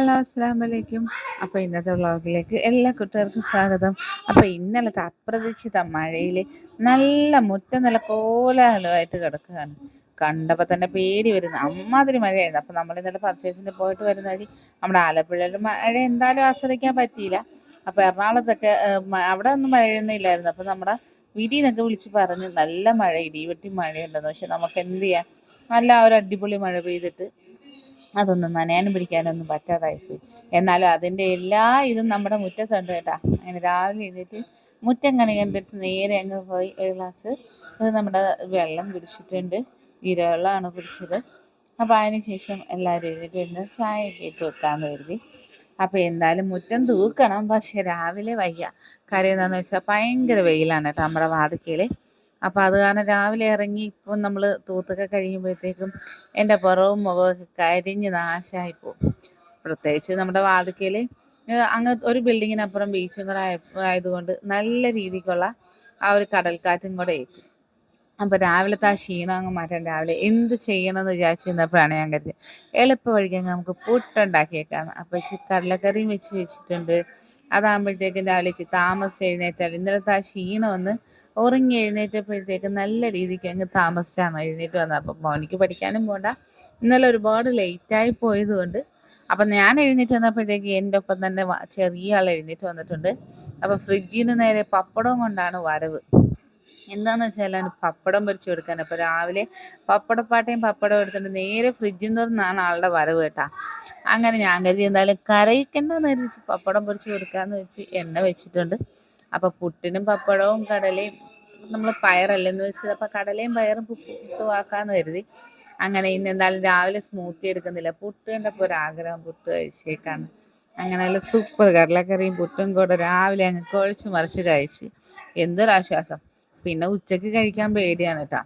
Hello അസ്സാം വലൈക്കും അപ്പോൾ ഇന്നത്തെ വ്ളോഗിലേക്ക് എല്ലാ കുട്ടികൾക്കും സ്വാഗതം. അപ്പോൾ ഇന്നലത്തെ അപ്രതീക്ഷിത മഴയിൽ നല്ല മുറ്റ നല്ല കോലാഹലമായിട്ട് കിടക്കുകയാണ്. കണ്ടപ്പോൾ തന്നെ പേടി വരുന്നു. അമ്മാതിരി മഴയായിരുന്നു. അപ്പോൾ നമ്മൾ ഇന്നലെ പർച്ചേസിന് പോയിട്ട് വരുന്ന വഴി നമ്മുടെ ആലപ്പുഴയിൽ മഴ എന്തായാലും ആസ്വദിക്കാൻ പറ്റിയില്ല. അപ്പോൾ എറണാകുളത്തൊക്കെ അവിടെ ഒന്നും മഴയൊന്നും ഇല്ലായിരുന്നു. അപ്പോൾ നമ്മുടെ വീട്ടിൽ നിന്നൊക്കെ വിളിച്ച് പറഞ്ഞ് നല്ല മഴ ഇടിവെട്ടി മഴയുണ്ടെന്ന്. പക്ഷെ നമുക്ക് എന്ത് ചെയ്യാം? നല്ല ഒരു അടിപൊളി മഴ പെയ്തിട്ട് അതൊന്നും നനയാനും പിടിക്കാനൊന്നും പറ്റാതായിപ്പോയി. എന്നാലും അതിന്റെ എല്ലാ ഇതും നമ്മുടെ മുറ്റത്തുണ്ട് കേട്ടാ. അങ്ങനെ രാവിലെ എഴുന്നേറ്റ് മുറ്റം കണികണ്ടിട്ട് നേരെ അങ്ങ് പോയി ഒരു ഗ്ലാസ് അത് നമ്മുടെ വെള്ളം കുടിച്ചിട്ടുണ്ട്. ഈരവെള്ളമാണ് കുടിച്ചത്. അപ്പോൾ അതിന് ശേഷം എല്ലാവരും എഴുന്നേറ്റ് ചായ ചായയൊക്കെ ഇട്ട് വെക്കാമെന്ന് കരുതി. അപ്പോൾ എന്തായാലും മുറ്റം തൂക്കണം. പക്ഷെ രാവിലെ വയ്യ. കാര്യം എന്താണെന്ന് വെച്ചാൽ ഭയങ്കര വെയിലാണ് കേട്ടോ നമ്മുടെ വാതിക്കൽ അപ്പോൾ അത് കാരണം രാവിലെ ഇറങ്ങി ഇപ്പം നമ്മൾ തൂത്തൊക്കെ കഴിയുമ്പോഴത്തേക്കും എന്റെ പുറവും മുഖമൊക്കെ കരിഞ്ഞ് നാശമായി പോകും പ്രത്യേകിച്ച് നമ്മുടെ വാതിക്കൽ അങ്ങ് ഒരു ബിൽഡിങ്ങിനപ്പുറം ബീച്ചും കൂടെ ആയ- ആയതുകൊണ്ട് നല്ല രീതിക്കുള്ള ആ ഒരു കടൽക്കാറ്റും കൂടെ ഏക്കും അപ്പോൾ രാവിലത്തെ ആ ക്ഷീണം അങ്ങ് മാറ്റാൻ രാവിലെ എന്ത് ചെയ്യണമെന്ന് വിചാരിച്ചിരുന്നപ്പോഴാണ് ഞാൻ കരുതി എളുപ്പ വഴിക്ക് നമുക്ക് പുട്ടുണ്ടാക്കിയേക്കാം അപ്പോൾ ഇച്ചിരി കടലക്കറിയും വെച്ച് വെച്ചിട്ടുണ്ട്. അതാകുമ്പോഴത്തേക്കും രാവിലെ ഇച്ചിരി താമസിച്ച് എഴുന്നേറ്റാൽ ഇന്നലത്തെ ആ ക്ഷീണം ഒന്ന് ഉറങ്ങി എഴുന്നേറ്റപ്പോഴത്തേക്ക് നല്ല രീതിക്ക് അങ്ങ് താമസിച്ചാണ് എഴുന്നേറ്റ് വന്നത്. അപ്പം മോനിക്ക് പഠിക്കാനും പോണ്ട. ഇന്നലെ ഒരുപാട് ലേറ്റായി പോയതുകൊണ്ട് അപ്പം ഞാൻ എഴുന്നേറ്റ് വന്നപ്പോഴത്തേക്ക് എന്റെ ഒപ്പം തന്നെ ചെറിയ ആൾ എഴുന്നേറ്റ് വന്നിട്ടുണ്ട്. അപ്പം ഫ്രിഡ്ജിൽ നിന്ന് നേരെ പപ്പടം കൊണ്ടാണ് വരവ്. എന്താണെന്ന് വെച്ചാൽ പപ്പടം പൊരിച്ചു കൊടുക്കാൻ. അപ്പോൾ രാവിലെ പപ്പടപ്പാട്ടയും പപ്പടം എടുത്തിട്ട് നേരെ ഫ്രിഡ്ജിൽ നിന്നാണ് ആളുടെ വരവ് കേട്ടാ. അങ്ങനെ ഞാൻ കരുതി എന്തായാലും കരയിക്കണ്ടെന്ന് കരുതിച്ച് പപ്പടം പൊരിച്ച് കൊടുക്കാന്ന് വെച്ച് എണ്ണ വെച്ചിട്ടുണ്ട്. അപ്പോൾ പുട്ടിനും പപ്പടവും കടലയും നമ്മൾ പയറല്ലെന്ന് വെച്ചത്. അപ്പോൾ കടലയും പയറും പുട്ടുവാക്കാന്ന് കരുതി. അങ്ങനെ ഇന്ന് എന്തായാലും രാവിലെ സ്മൂത്തി എടുക്കുന്നില്ല. പുട്ട് കണ്ടപ്പോൾ ഒരാഗ്രഹം പുട്ട് കഴിച്ചേക്കാണ് അങ്ങനെ നല്ല സൂപ്പർ കടലക്കറിയും പുട്ടും കൂടെ രാവിലെ അങ്ങ് കുഴച്ച് മറിച്ച് കഴിച്ച്. എന്തൊരാശ്വാസം പിന്നെ ഉച്ചയ്ക്ക് കഴിക്കാൻ പേടിയാണ് കേട്ടോ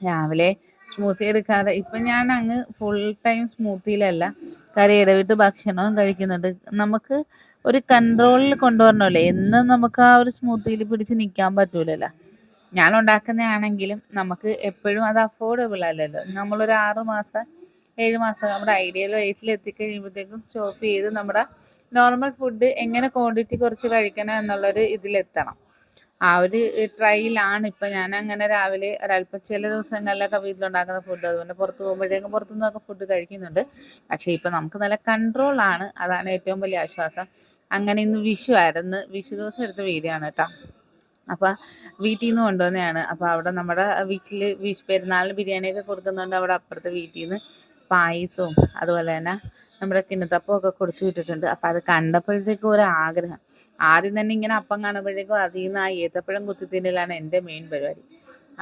രാവിലെ സ്മൂത്തി എടുക്കാതെ ഇപ്പം ഞാൻ അങ്ങ് ഫുൾ ടൈം സ്മൂത്തിയിലല്ല കറി ഇടവിട്ട് ഭക്ഷണവും കഴിക്കുന്നുണ്ട്. നമുക്ക് ഒരു കൺട്രോളിൽ കൊണ്ടുവരണമല്ലോ എന്നും നമുക്ക് ആ ഒരു സ്മൂത്തിയിൽ പിടിച്ച് നിൽക്കാൻ പറ്റൂലല്ലോ. ഞാൻ ഉണ്ടാക്കുന്നതാണെങ്കിലും നമുക്ക് എപ്പോഴും അത് അഫോർഡബിൾ അല്ലല്ലോ. നമ്മളൊരു ആറ് മാസം ഏഴ് മാസം നമ്മുടെ ഐഡിയൽ വെയിറ്റിൽ എത്തിക്കഴിയുമ്പോഴത്തേക്കും സ്റ്റോപ്പ് ചെയ്ത് നമ്മുടെ നോർമൽ ഫുഡ് എങ്ങനെ ക്വാണ്ടിറ്റി കുറച്ച് കഴിക്കണം എന്നുള്ളൊരു ഇതിലെത്തണം. ആ ഒരു ട്രൈയിലാണ്. ഇപ്പം ഞാൻ അങ്ങനെ രാവിലെ ഒരല്പം ചില ദിവസങ്ങളിലൊക്കെ വീട്ടിലുണ്ടാക്കുന്ന ഫുഡ് അതുപോലെ പുറത്ത് പോകുമ്പോഴത്തേക്കും പുറത്തുനിന്നൊക്കെ ഫുഡ് കഴിക്കുന്നുണ്ട്. പക്ഷേ ഇപ്പം നമുക്ക് നല്ല കൺട്രോൾ ആണ്. അതാണ് ഏറ്റവും വലിയ ആശ്വാസം. അങ്ങനെ ഇന്ന് വിഷു ആയിരുന്നു. വിഷു ദിവസം എടുത്ത വീഡിയോ ആണ് കേട്ടോ. അപ്പോൾ വീട്ടിൽ നിന്ന് കൊണ്ടുവന്നതാണ്. അപ്പോൾ അവിടെ നമ്മുടെ വീട്ടിൽ വിഷു പെരുന്നാളിന് ബിരിയാണിയൊക്കെ കൊടുക്കുന്നുണ്ട് അവിടെ അപ്പുറത്തെ വീട്ടിൽ നിന്ന് പായസവും അതുപോലെ തന്നെ നമ്മുടെ കിണ്ണത്തപ്പം ഒക്കെ കൊടുത്തു വിട്ടിട്ടുണ്ട്. അപ്പം അത് കണ്ടപ്പോഴത്തേക്കും ഒരു ആഗ്രഹം. ആദ്യം തന്നെ ഇങ്ങനെ അപ്പം കാണുമ്പോഴേക്കും അതിൽ നിന്ന് ആ ഏത്തപ്പഴം കുത്തി തിന്നലാണ് എന്റെ മെയിൻ പരിപാടി.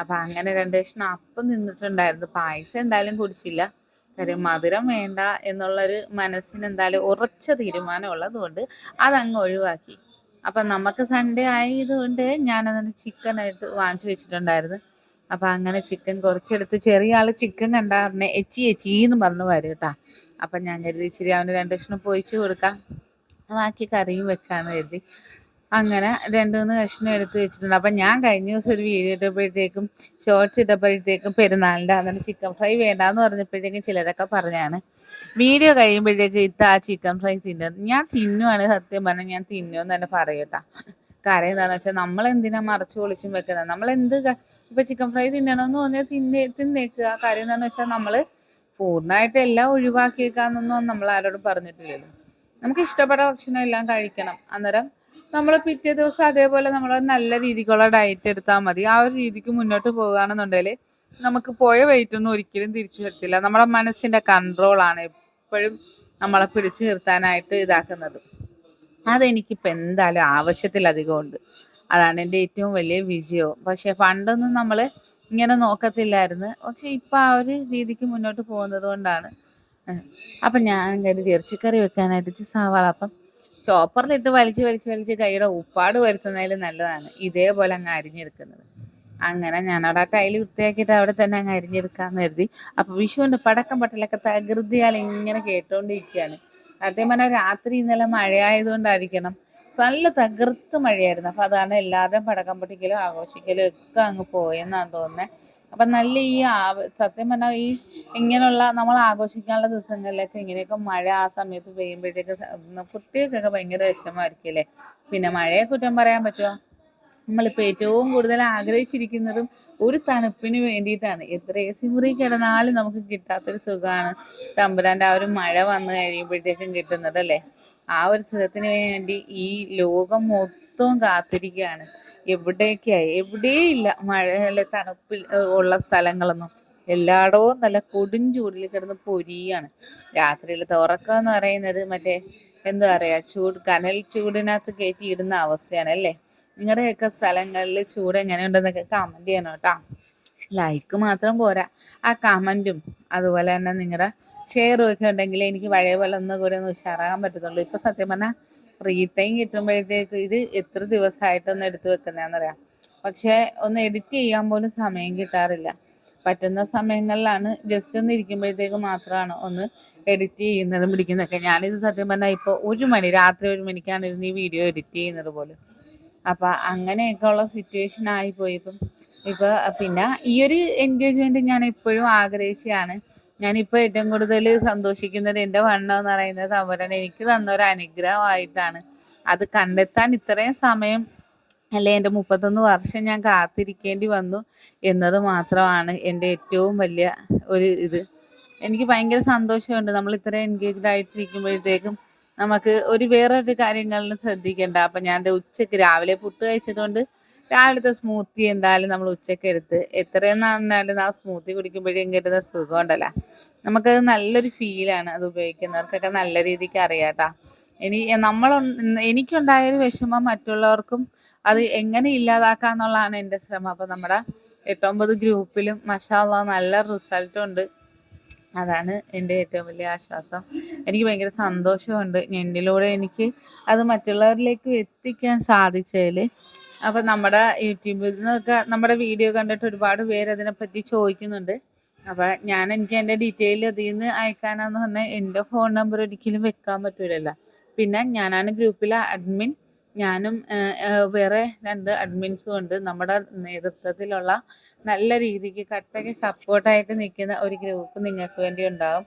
അപ്പം അങ്ങനെ രണ്ട് കഷ്ണം അപ്പം നിന്നിട്ടുണ്ടായിരുന്നു പായസം എന്തായാലും കുടിച്ചില്ല. കാര്യം മധുരം വേണ്ട എന്നുള്ളൊരു മനസ്സിന് എന്തായാലും ഉറച്ച തീരുമാനം ഉള്ളതുകൊണ്ട് അതങ്ങ് ഒഴിവാക്കി. അപ്പം നമുക്ക് സൺഡേ ആയതുകൊണ്ട് ഞാനതിന് ചിക്കനായിട്ട് വാങ്ങിച്ചു വെച്ചിട്ടുണ്ടായിരുന്നു. അപ്പം അങ്ങനെ ചിക്കൻ കുറച്ചെടുത്ത് ചെറിയ ആൾ ചിക്കൻ കണ്ടാറിനെ എച്ചി എച്ചി എന്ന് പറഞ്ഞു വരും കേട്ടാ. അപ്പം ഞാൻ കരുതി ഇച്ചിരി അവന് രണ്ട് കഷ്ണം പൊയിച്ച് കൊടുക്കാം. ബാക്കി കറിയും വെക്കാന്ന് കരുതി. അങ്ങനെ രണ്ട് മൂന്ന് കഷ്ണം എടുത്ത് വെച്ചിട്ടുണ്ട്. അപ്പം ഞാൻ കഴിഞ്ഞ ദിവസം ഒരു വീഡിയോ ഇട്ടപ്പോഴത്തേക്കും ഷോർട്സ് ഇട്ടപ്പോഴത്തേക്കും പെരുന്നാളിന്റെ അന്നേരം ചിക്കൻ ഫ്രൈ വേണ്ടാന്ന് പറഞ്ഞപ്പോഴത്തേക്കും ചിലരൊക്കെ പറഞ്ഞാണ്. വീഡിയോ കഴിയുമ്പോഴത്തേക്ക് ഇത്ത ആ ചിക്കൻ ഫ്രൈ തിന്നുന്നത് ഞാൻ തിന്നുവാണ് സത്യം പറഞ്ഞാൽ ഞാൻ തിന്നുമെന്ന് തന്നെ പറയട്ടാ കാര്യം എന്താണെന്ന് വെച്ചാൽ നമ്മൾ എന്തിനാ മറച്ചു പൊളിച്ചും വെക്കുന്നത് നമ്മൾ എന്ത് ഇപ്പം ഇപ്പൊ ചിക്കൻ ഫ്രൈ തിന്നണമെന്ന് പറഞ്ഞാൽ തിന്നേ തിന്നേക്കുക കാര്യം എന്താണെന്ന് വെച്ചാൽ നമ്മൾ പൂർണമായിട്ട് എല്ലാം ഒഴിവാക്കിയേക്കാന്നൊന്നും നമ്മൾ ആരോടും പറഞ്ഞിട്ടില്ലല്ലോ. നമുക്ക് ഇഷ്ടപ്പെട്ട ഭക്ഷണം എല്ലാം കഴിക്കണം. അന്നേരം നമ്മൾ പിറ്റേ ദിവസം അതേപോലെ നമ്മൾ നല്ല രീതിക്കുള്ള ഡയറ്റ് എടുത്താൽ മതി. ആ ഒരു രീതിക്ക് മുന്നോട്ട് പോകുകയാണെന്നുണ്ടെങ്കിൽ നമുക്ക് പോയ വെയിറ്റ് ഒന്നും ഒരിക്കലും തിരിച്ചു വരത്തില്ല. നമ്മുടെ മനസ്സിന്റെ കൺട്രോളാണ് എപ്പോഴും നമ്മളെ പിടിച്ചു നിർത്താനായിട്ട് ഇതാക്കുന്നത്. അതെനിക്കിപ്പോൾ എന്തായാലും ആവശ്യത്തിലധികം ഉണ്ട് അതാണ് എന്റെ ഏറ്റവും വലിയ വിജയവും. പക്ഷെ പണ്ടൊന്നും നമ്മൾ ഇങ്ങനെ നോക്കത്തില്ലായിരുന്നു. പക്ഷെ ഇപ്പം ആ ഒരു രീതിക്ക് മുന്നോട്ട് പോകുന്നത് കൊണ്ടാണ്. അപ്പൊ ഞാൻ കരുതി ഇറച്ചിക്കറി വെക്കാനായിട്ട് സവാള. അപ്പം ചോപ്പറിലിട്ട് വലിച്ച് വലിച്ച് വലിച്ച് കൈയുടെ ഉപ്പാട് വരുത്തുന്നതിൽ നല്ലതാണ്. ഇതേപോലെ അങ്ങ് അരിഞ്ഞെടുക്കുന്നത്. അങ്ങനെ ഞാനവിടെ ആ കയ്യിൽ വൃത്തിയാക്കിയിട്ട് അവിടെ തന്നെ അങ്ങ് അരിഞ്ഞെടുക്കാന്ന് കരുതി. അപ്പൊ വിഷുവിന്റെ പടക്കം പട്ടലൊക്കെ തകൃതിയാൽ ഇങ്ങനെ കേട്ടോണ്ടിരിക്കുകയാണ്. അതേപോലെ രാത്രി ഇന്നലെ മഴയായതുകൊണ്ടായിരിക്കണം നല്ല തകർത്ത് മഴയായിരുന്നു. അപ്പൊ അതാണ് എല്ലാവരുടെയും പടക്കം പൊട്ടിക്കലും ആഘോഷിക്കലും ഒക്കെ അങ്ങ് പോയെന്നാണ് തോന്നുന്നത് അപ്പം നല്ല ഈ സത്യം പറഞ്ഞാൽ ഈ ഇങ്ങനെയുള്ള നമ്മൾ ആഘോഷിക്കാനുള്ള ദിവസങ്ങളിലൊക്കെ ഇങ്ങനെയൊക്കെ മഴ ആ സമയത്ത് പെയ്യുമ്പോഴത്തേക്ക് കുട്ടികൾക്കൊക്കെ ഭയങ്കര വിഷമമായിരിക്കും അല്ലേ പിന്നെ മഴയെ കുറ്റം പറയാൻ പറ്റുമോ നമ്മളിപ്പോൾ ഏറ്റവും കൂടുതൽ ആഗ്രഹിച്ചിരിക്കുന്നതും ഒരു തണുപ്പിന് വേണ്ടിയിട്ടാണ്. എത്ര എ സി മുറി കിടന്നാലും നമുക്ക് കിട്ടാത്തൊരു സുഖമാണ് തമ്പുരാന്റെ ആ ഒരു മഴ വന്നു കഴിയുമ്പോഴത്തേക്കും കിട്ടുന്നത് അല്ലേ? ആ ഒരു സുഖത്തിന് വേണ്ടി ഈ ലോകം മൊത്തം കാത്തിരിക്കുകയാണ്. എവിടേക്കായി എവിടെയില്ല. മഴയിലെ തണുപ്പിൽ ഉള്ള സ്ഥലങ്ങളൊന്നും. എല്ലായിടവും നല്ല കൊടും ചൂടിൽ കിടന്ന് പൊരിയാണ്. രാത്രിയിൽ ഉറക്കം എന്ന് പറയുന്നത് മറ്റേ എന്താ പറയാ? ചൂട് കനൽ ചൂടിനകത്ത് കയറ്റി ഇടുന്ന അവസ്ഥയാണ് അല്ലേ? നിങ്ങളുടെയൊക്കെ സ്ഥലങ്ങളിൽ ചൂട് എങ്ങനെയുണ്ടെന്നൊക്കെ കമന്റ് ചെയ്യണം കേട്ടോ. ലൈക്ക് മാത്രം പോരാ. ആ കമന്റും അതുപോലെ തന്നെ നിങ്ങളുടെ ഷെയറും ഒക്കെ ഉണ്ടെങ്കിൽ എനിക്ക് പഴയ പോലെ കൂടെ ഒന്ന് ഉഷാറാകാൻ പറ്റത്തുള്ളൂ. ഇപ്പൊ സത്യം പറഞ്ഞാൽ ഫ്രീ ടൈം കിട്ടുമ്പോഴത്തേക്ക് ഇത് എത്ര ദിവസമായിട്ടൊന്ന് എടുത്തു വെക്കുന്നതെന്നറിയാം പക്ഷെ ഒന്ന് എഡിറ്റ് ചെയ്യാൻ പോലും സമയം കിട്ടാറില്ല. പറ്റുന്ന സമയങ്ങളിലാണ് ജസ്റ്റ് ഒന്ന് ഇരിക്കുമ്പോഴത്തേക്ക് മാത്രമാണ് ഒന്ന് എഡിറ്റ് ചെയ്യുന്നതും പിടിക്കുന്നതൊക്കെ. ഞാനിത് സത്യം പറഞ്ഞാൽ ഇപ്പോൾ ഒരു മണി രാത്രി ഒരു മണിക്കാണ് ഇരുന്ന് ഈ വീഡിയോ എഡിറ്റ് ചെയ്യുന്നത് പോലും. അപ്പൊ അങ്ങനെയൊക്കെ ഉള്ള സിറ്റുവേഷൻ ആയിപ്പോയി ഇപ്പം ഇപ്പൊ പിന്നെ ഈ ഒരു എൻഗേജ്മെന്റ് ഞാൻ എപ്പോഴും ആഗ്രഹിച്ചതാണ്. ഞാനിപ്പോൾ ഏറ്റവും കൂടുതൽ സന്തോഷിക്കുന്നത് എന്റെ വണ്ണം എന്ന് പറയുന്നത് അവരാണ് എനിക്ക് തന്ന ഒരു അനുഗ്രഹമായിട്ടാണ്. അത് കണ്ടെത്താൻ ഇത്രയും സമയം അല്ലെ എന്റെ മുപ്പത്തൊന്ന് വർഷം ഞാൻ കാത്തിരിക്കേണ്ടി വന്നു എന്നത് മാത്രമാണ് എന്റെ ഏറ്റവും വലിയ ഒരു ഇത്. എനിക്ക് ഭയങ്കര സന്തോഷമുണ്ട്. നമ്മൾ ഇത്രയും എൻഗേജ്ഡ് ആയിട്ടിരിക്കുമ്പോഴത്തേക്കും നമുക്ക് ഒരു വേറൊരു കാര്യങ്ങളിലും ശ്രദ്ധിക്കേണ്ട. അപ്പം ഞാൻ ഉച്ചയ്ക്ക് രാവിലെ പുട്ട് കഴിച്ചതുകൊണ്ട് രാവിലത്തെ സ്മൂത്തി എന്തായാലും നമ്മൾ ഉച്ചയ്ക്ക് എടുത്ത് എത്രയെന്ന് പറഞ്ഞാലും ആ സ്മൂത്തി കുടിക്കുമ്പോഴേക്കും കിട്ടുന്ന സുഖം ഉണ്ടല്ലോ നമുക്കത് നല്ലൊരു ഫീലാണ് അത് ഉപയോഗിക്കുന്നവർക്കൊക്കെ നല്ല രീതിക്ക് അറിയാട്ടാ ഇനി നമ്മൾ എനിക്കുണ്ടായ ഒരു വിഷമം മറ്റുള്ളവർക്കും അത് എങ്ങനെ ഇല്ലാതാക്കാന്നുള്ളതാണ് എന്റെ ശ്രമം. അപ്പം നമ്മുടെ എട്ടൊമ്പത് ഗ്രൂപ്പിലും മഷാള്ള നല്ല റിസൾട്ട് ഉണ്ട്. അതാണ് എന്റെ ഏറ്റവും വലിയ ആശ്വാസം. എനിക്ക് ഭയങ്കര സന്തോഷമുണ്ട് എന്നിലൂടെ എനിക്ക് അത് മറ്റുള്ളവരിലേക്ക് എത്തിക്കാൻ സാധിച്ചതിൽ അപ്പം നമ്മുടെ യൂട്യൂബിൽ നിന്നൊക്കെ നമ്മുടെ വീഡിയോ കണ്ടിട്ട് ഒരുപാട് പേര് അതിനെപ്പറ്റി ചോദിക്കുന്നുണ്ട്. അപ്പം ഞാൻ എനിക്ക് എന്റെ ഡീറ്റെയിൽ അതിൽ നിന്ന് അയക്കാനാന്ന് പറഞ്ഞാൽ എന്റെ ഫോൺ നമ്പർ ഒരിക്കലും വെക്കാൻ പറ്റൂലല്ലോ. പിന്നെ ഞാനാണ് ഗ്രൂപ്പിലെ അഡ്മിൻ ഞാനും വേറെ രണ്ട് അഡ്മിൻസും ഉണ്ട്. നമ്മുടെ നേതൃത്വത്തിലുള്ള നല്ല രീതിക്ക് കട്ടയ്ക്ക് സപ്പോർട്ടായിട്ട് നിൽക്കുന്ന ഒരു ഗ്രൂപ്പ് നിങ്ങൾക്ക് വേണ്ടി ഉണ്ടാവും.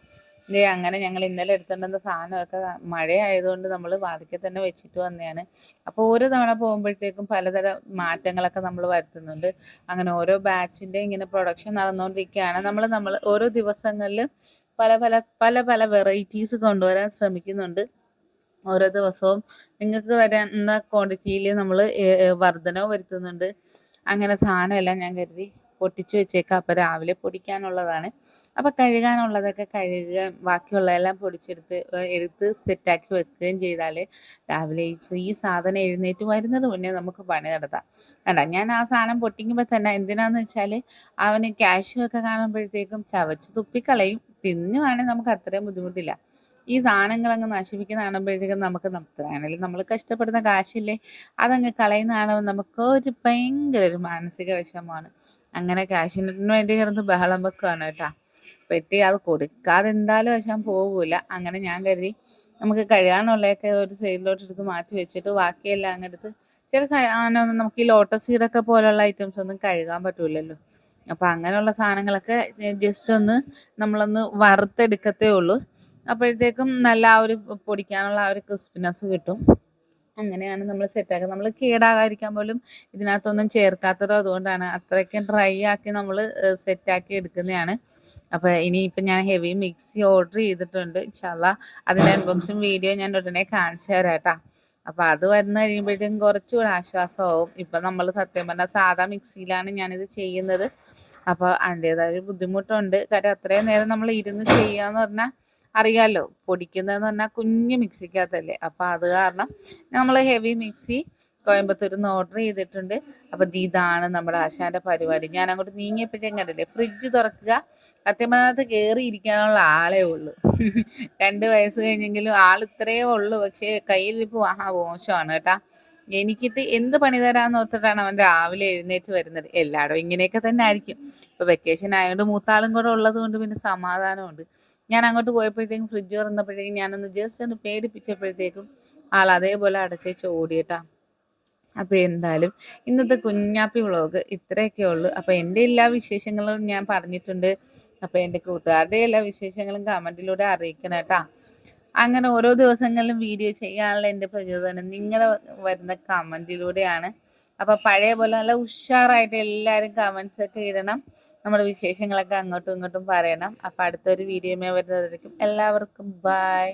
ദേ അങ്ങനെ ഞങ്ങൾ ഇന്നലെ എടുത്തുകൊണ്ടുവന്ന സാധനമൊക്കെ മഴയായതുകൊണ്ട് നമ്മൾ വാതിക്കൽ തന്നെ വെച്ചിട്ട് വന്നതാണ്. അപ്പോൾ ഓരോ തവണ പോകുമ്പോഴത്തേക്കും പലതരം മാറ്റങ്ങളൊക്കെ നമ്മൾ വരുത്തുന്നുണ്ട്. അങ്ങനെ ഓരോ ബാച്ചിന്റെ ഇങ്ങനെ പ്രൊഡക്ഷൻ നടന്നുകൊണ്ടിരിക്കുകയാണ്. നമ്മൾ നമ്മൾ ഓരോ ദിവസങ്ങളിൽ പല പല പല പല വെറൈറ്റീസ് കൊണ്ടുവരാൻ ശ്രമിക്കുന്നുണ്ട്. ഓരോ ദിവസവും നിങ്ങൾക്ക് വരുന്ന ക്വാണ്ടിറ്റിയിൽ നമ്മൾ വർധനവ് വരുത്തുന്നുണ്ട്. അങ്ങനെ സാധനമെല്ലാം ഞാൻ കരുതി പൊട്ടിച്ചു വെച്ചേക്കാം. അപ്പോൾ രാവിലെ പൊടിക്കാനുള്ളതാണ്. അപ്പോൾ കഴുകാനുള്ളതൊക്കെ കഴുകുക ബാക്കിയുള്ളതെല്ലാം പൊടിച്ചെടുത്ത് എടുത്ത് സെറ്റാക്കി വെക്കുകയും ചെയ്താൽ രാവിലെ ഈ സാധനം എഴുന്നേറ്റ് വരുന്നത് മുന്നേ നമുക്ക് പണി നടത്താം. കണ്ട ഞാൻ ആ സാധനം പൊട്ടിക്കുമ്പോൾ തന്നെ എന്തിനാന്ന് വെച്ചാൽ അവന് ക്യാഷ് ഒക്കെ കാണുമ്പോഴത്തേക്കും ചവച്ച് തുപ്പിക്കളയും തിന്നുവാണെങ്കിൽ നമുക്ക് അത്രയും ബുദ്ധിമുട്ടില്ല. ഈ സാധനങ്ങൾ അങ്ങ് നശിപ്പിക്കുന്ന കാണുമ്പോഴത്തേക്കും നമുക്ക് എത്രയാണെങ്കിലും നമ്മൾ കഷ്ടപ്പെടുന്ന കാശില്ലേ അതങ്ങ് കളയുന്ന നമുക്ക് ഒരു ഭയങ്കര ഒരു മാനസിക വിഷമമാണ്. അങ്ങനെ കാശിന് വേണ്ടി കിടന്ന് ബഹളം വെക്കുകയാണ് കേട്ടോ. പെട്ടി അത് കൊടുക്കാതെ എന്തായാലും വശം പോകൂല അങ്ങനെ ഞാൻ കരുതി നമുക്ക് കഴുകാനുള്ളതൊക്കെ ഒരു സൈഡിലോട്ട് എടുത്ത് മാറ്റി വെച്ചിട്ട് ബാക്കിയെല്ലാം അങ്ങ് എടുത്ത് ചില സാധനമൊന്നും നമുക്ക് ഈ ലോട്ടസ് സീഡൊക്കെ പോലുള്ള ഐറ്റംസ് ഒന്നും കഴുകാൻ പറ്റൂലല്ലോ. അപ്പം അങ്ങനെയുള്ള സാധനങ്ങളൊക്കെ ജസ്റ്റ് ഒന്ന് നമ്മളൊന്ന് വറുത്തെടുക്കത്തേ ഉള്ളൂ. അപ്പോഴത്തേക്കും നല്ല ആ ഒരു പൊടിക്കാനുള്ള ആ ഒരു ക്രിസ്പിനെസ് കിട്ടും. അങ്ങനെയാണ് നമ്മൾ സെറ്റാക്കുക നമ്മൾ കേടാകാതിരിക്കാൻ പോലും ഇതിനകത്തൊന്നും ചേർക്കാത്തതോ അതുകൊണ്ടാണ് അത്രയ്ക്കും ഡ്രൈ ആക്കി നമ്മൾ സെറ്റാക്കി എടുക്കുന്നതാണ്. അപ്പോൾ ഇപ്പൊ ഞാൻ ഹെവി മിക്സി ഓർഡർ ചെയ്തിട്ടുണ്ട്. ഇൻഷാല്ല അതിന്റെ അൺബോക്സിങ് വീഡിയോ ഞാൻ ഉടനെ കാണിച്ചു തരാം കേട്ടോ അപ്പോൾ അത് വന്നു കഴിയുമ്പോഴത്തേക്കും കുറച്ചുകൂടെ ആശ്വാസമാവും. ഇപ്പം നമ്മൾ സത്യം പറഞ്ഞാൽ സാധാ മിക്സിയിലാണ് ഞാനിത് ചെയ്യുന്നത്. അപ്പോൾ അതിന്റേതായ ബുദ്ധിമുട്ടുണ്ട്. കാര്യം അത്രയും നേരം നമ്മൾ ഇരുന്ന് ചെയ്യാന്ന് പറഞ്ഞാൽ അറിയാലോ. പൊടിക്കുന്നതെന്ന് പറഞ്ഞാൽ കുഞ്ഞു മിക്സിക്കകത്തല്ലേ അപ്പോൾ അത് കാരണം നമ്മൾ ഹെവി മിക്സി കോയമ്പത്തൂരിൽ നിന്ന് ഓർഡർ ചെയ്തിട്ടുണ്ട്. അപ്പം ഇതാണ് നമ്മുടെ ആശാന്റെ പരിപാടി. ഞാൻ അങ്ങോട്ട് നീങ്ങിയപ്പോഴേക്കും കണ്ടില്ലേ ഫ്രിഡ്ജ് തുറക്കുക സത്യമനകത്ത് കയറി ഇരിക്കാനുള്ള ആളേ ഉള്ളൂ. രണ്ട് വയസ്സ് കഴിഞ്ഞെങ്കിലും ആൾ ഇത്രയേ ഉള്ളൂ. പക്ഷേ കയ്യിലിരിപ്പ് ആഹാ മോശമാണ് കേട്ടാ. എനിക്കിട്ട് എന്ത് പണി തരാന്ന് ഓർത്തിട്ടാണ് അവൻ രാവിലെ എഴുന്നേറ്റ് വരുന്നത്. എല്ലായിടും ഇങ്ങനെയൊക്കെ തന്നെ ആയിരിക്കും. ഇപ്പൊ വെക്കേഷൻ ആയതുകൊണ്ട് മൂത്താളും കൂടെ ഉള്ളത് കൊണ്ട് പിന്നെ സമാധാനമുണ്ട്. ഞാൻ അങ്ങോട്ട് പോയപ്പോഴത്തേക്കും ഫ്രിഡ്ജ് തുറന്നപ്പോഴേക്കും ഞാനൊന്ന് ജസ്റ്റ് ഒന്ന് പേടിപ്പിച്ചപ്പോഴത്തേക്കും ആൾ അതേപോലെ അടച്ചേച്ച് ഓടിയിട്ടാ അപ്പോൾ എന്തായാലും ഇന്നത്തെ കുഞ്ഞാപ്പി വ്ളോഗ് ഇത്രയൊക്കെ ഉള്ളൂ. അപ്പോൾ എന്റെ എല്ലാ വിശേഷങ്ങളും ഞാൻ പറഞ്ഞിട്ടുണ്ട്. അപ്പോൾ എന്റെ കൂട്ടുകാരുടെ എല്ലാ വിശേഷങ്ങളും കമന്റിലൂടെ അറിയിക്കണം കേട്ടോ. അങ്ങനെ ഓരോ ദിവസങ്ങളിലും വീഡിയോ ചെയ്യാനുള്ള എന്റെ പ്രചോദനം നിങ്ങളെ വരുന്ന കമന്റിലൂടെയാണ് അപ്പോൾ പഴയ പോലെ നല്ല ഉഷാറായിട്ട് എല്ലാവരും കമന്റ്സ് ഒക്കെ ഇടണം. നമ്മുടെ വിശേഷങ്ങളൊക്കെ അങ്ങോട്ടും ഇങ്ങോട്ടും പറയണം. അപ്പോൾ അടുത്തൊരു വീഡിയോമേ വരുന്നതായിരിക്കും എല്ലാവർക്കും ബൈ